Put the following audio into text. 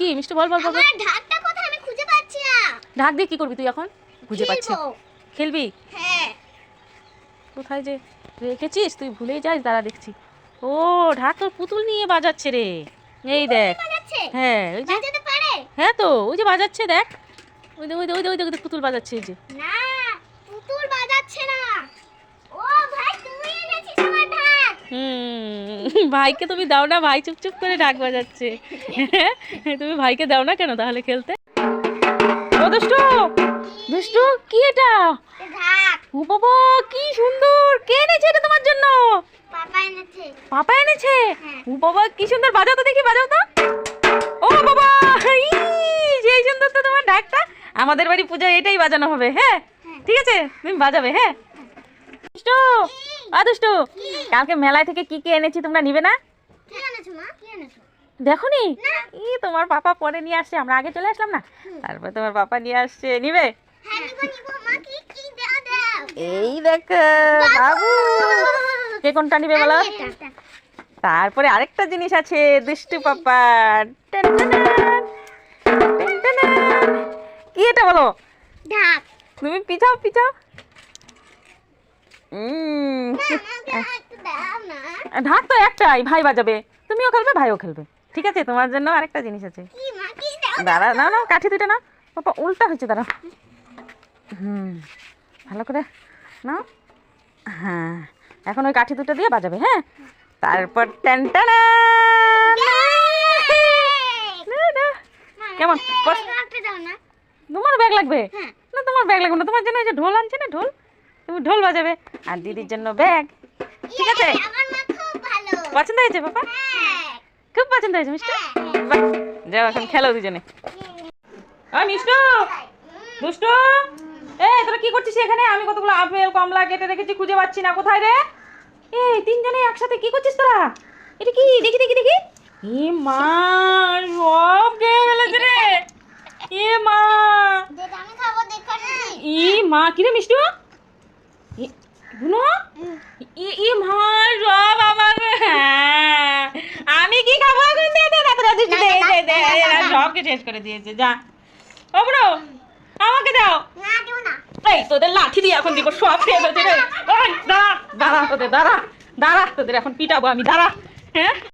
কি? মিষ্টি বল বল। আমার ঢাকটা কোথায়? আমি খুঁজে পাচ্ছি না। ঢাক দিয়ে কি করবি তুই এখন? খুঁজে পাচ্ছি। খেলবি? হ্যাঁ। কোথায় যে রেখেছিস? তুই ভুলেই যাস দাঁড়া দেখছি। ও ঢাক তোর পুতুল নিয়ে বাজাচ্ছে রে। এই দেখ। হ্যাঁ ওই যে বাজাতে পারে? হ্যাঁ তো ওই যে বাজাচ্ছে দেখ। ওই দেখ ওই দে ওই দে ওই দে, ওই দে পুতুল বাজাচ্ছে এই যে। না ভাইকে তুমি দাও না ভাই চুপচুপ করে ডাক বাজাচ্ছে। তুমি ভাইকে দাও না কেন তাহলে খেলতে? ও দুষ্টু দুষ্টু কি এটা? ও বাবা কি সুন্দর। কে এনেছে এটা তোমার জন্য? পাপা এনেছে। হ্যাঁ। ও বাবা কি সুন্দর বাজাও তো দেখি বাজাও তো। ও বাবা সেই সুন্দর তো তোমার ঢাকটা। আমাদের বাড়ি পূজায় এটাই বাজানো হবে হ্যাঁ। ঠিক আছে তুমি বাজাবে হ্যাঁ? দুষ্টু আ দুষ্টু কালকে মেলায় থেকে কি কি এনেছি তোমরা নিবে না? দেখো নি। ই তোমার পাপা পরে নিয়ে আসছে আমরা আগে চলে আসলাম না? তারপর তোমার পাপা নিয়ে আসছে নিবে? হ্যাঁ এই দেখো বাবু! কে কোনটা নিবে বলো? তারপরে আরেকটা জিনিস আছে দুষ্টু পাপা। কি এটা বলো? তুমি পিছাও পিছাও উম, আমাকে একটু দাও না ঢাক তো একটাই ভাই বাজাবে তুমিও খেলবে ভাইও খেলবে ঠিক আছে তোমার জন্য আরেকটা জিনিস আছে দাঁড়া না না কাঠি দুটো না পাপা উল্টা হয়েছে দাঁড়া হুম ভালো করে না হ্যাঁ এখন ওই কাঠি দুটো দিয়ে বাজাবে হ্যাঁ তারপর কেমন? তোমার ব্যাগ লাগবে হ্যাঁ না তোমার ব্যাগ লাগবে না তোমার জন্য ওই যে ঢোল আনছে না ঢোল তুমি ঢোল বাজাবে আর দিদির জন্য ব্যাগ। ঠিক আছে? পছন্দ হয়েছে পাপা? হ্যাঁ। খুব পছন্দ হয়েছে মিষ্টি? যাও এখন খেলো দুজনে। ওই মিষ্টু? দুষ্টু? এই তোরা কি করছিস এখানে? আমি কতগুলো আপেল কমলা কেটে রেখেছি খুঁজে পাচ্ছি না। কোথায় রে? এই তিনজনে একসাথে কি করছিস তোরা? এটা কি? দেখি দেখি দেখি। এ মা সব খেয়ে ফেলেছে রে। এ মা। ই মা কি রে মিষ্টু? ই সব আমার হ্যাঁ, আমি কি খাব এখন? দে দে দে দে দে দে দে এরা সবকে শেষ করে দিয়েছে যা। আমাকে দাও। না দেবো না। এই তোদের লাঠি দিয়ে এখন দেখো সব খেয়ে ফেলছে রে। দাঁড়া দাঁড়া তোদের দাঁড়া দাঁড়া তোদের এখন পিটাবো আমি দাঁড়া হ্যাঁ?